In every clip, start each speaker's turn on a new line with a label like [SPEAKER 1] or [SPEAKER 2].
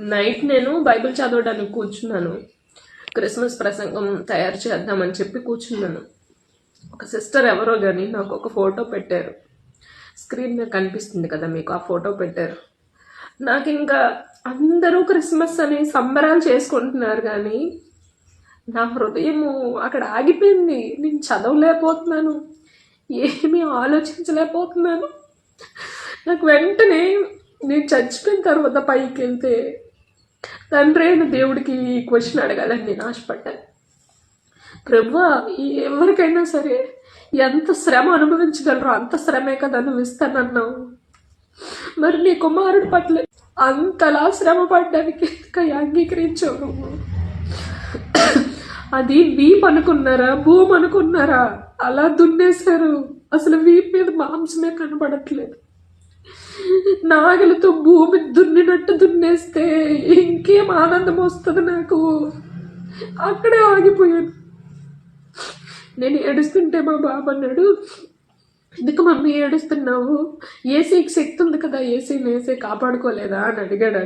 [SPEAKER 1] Night నేను Bible చదవడానికి కూర్చున్నాను. క్రిస్మస్ ప్రసంగం తయారు చేద్దామని చెప్పి కూర్చున్నాను. ఒక సిస్టర్ ఎవరో కానీ నాకు ఒక ఫోటో పెట్టారు. స్క్రీన్ మీద కనిపిస్తుంది కదా మీకు ఆ ఫోటో పెట్టారు. నాకు ఇంకా అందరూ క్రిస్మస్ అని సంబరాలు చేసుకుంటున్నారు కానీ నా హృదయము అక్కడ ఆగిపోయింది. నేను చదవలేకపోతున్నాను. ఏమీ ఆలోచించలేకపోతున్నాను. నాకు వెంటనే నేను చచ్చిపోయిన తర్వాత పైకి వెళ్తే తండ్రి అయిన దేవుడికి ఈ క్వశ్చన్ అడగాలని నేను ఆశపడ్డాను. ప్రభు ఎవరికైనా సరే ఎంత శ్రమ అనుభవించగలరో అంత శ్రమే కదా అనుభవిస్తానన్నావు మరి నీ కుమారుడు పట్ల అంతలా శ్రమ పడ్డానికి ఎందుకయ్యా అంగీకరించావు నువ్వు? అది వీప్ అనుకున్నారా భూమి అనుకున్నారా? అలా దున్నేశారు. అసలు వీప్ మీద మాంసమే కనబడట్లేదు. నాగలతో భూమి దున్నినట్టు దున్నేస్తే ఇంకేం ఆనందం వస్తుంది నాకు? అక్కడే ఆగిపోయాను. నేను ఏడుస్తుంటే మా బాబు అన్నాడు ఎందుకు మమ్మీ ఏడుస్తున్నావు? ఏసీకి శక్తి ఉంది కదా ఏసీని ఏసీ కాపాడుకోలేదా? అని అడిగాడు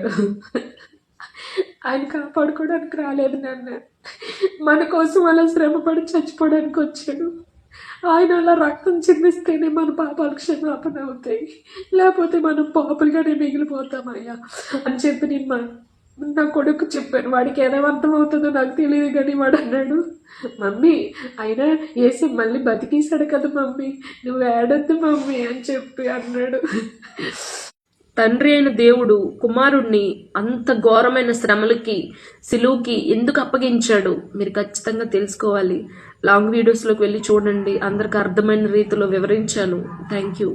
[SPEAKER 1] ఆయన కాపాడుకోవడానికి రాలేదు నాన్న. మన కోసం అలా శ్రమపడి చచ్చిపోవడానికి వచ్చాడు. ఆయన అలా రక్తం చిందిస్తేనే మన పాపాలు క్షమాపణ అవుతాయి. లేకపోతే మనం పాపులుగానే మిగిలిపోతామయ్యా అని చెప్పి నేను మా నా కొడుకు చెప్పాను వాడికి ఏదేమర్థం అవుతుందో నాకు తెలియదు కానీ వాడు అన్నాడు మమ్మీ అయినా వేసి మళ్ళీ బతికేశాడు కదా మమ్మీ. నువ్వు ఏడొద్దు మమ్మీ అని చెప్పి అన్నాడు. తండ్రి అయిన దేవుడు కుమారుణ్ణి అంత ఘోరమైన శ్రమలకి సిలువుకి ఎందుకు అప్పగించాడు? మీరు ఖచ్చితంగా తెలుసుకోవాలి. లాంగ్ వీడియోస్లోకి వెళ్ళి చూడండి. అందరికి అర్థమైన రీతిలో వివరించాను. Thank you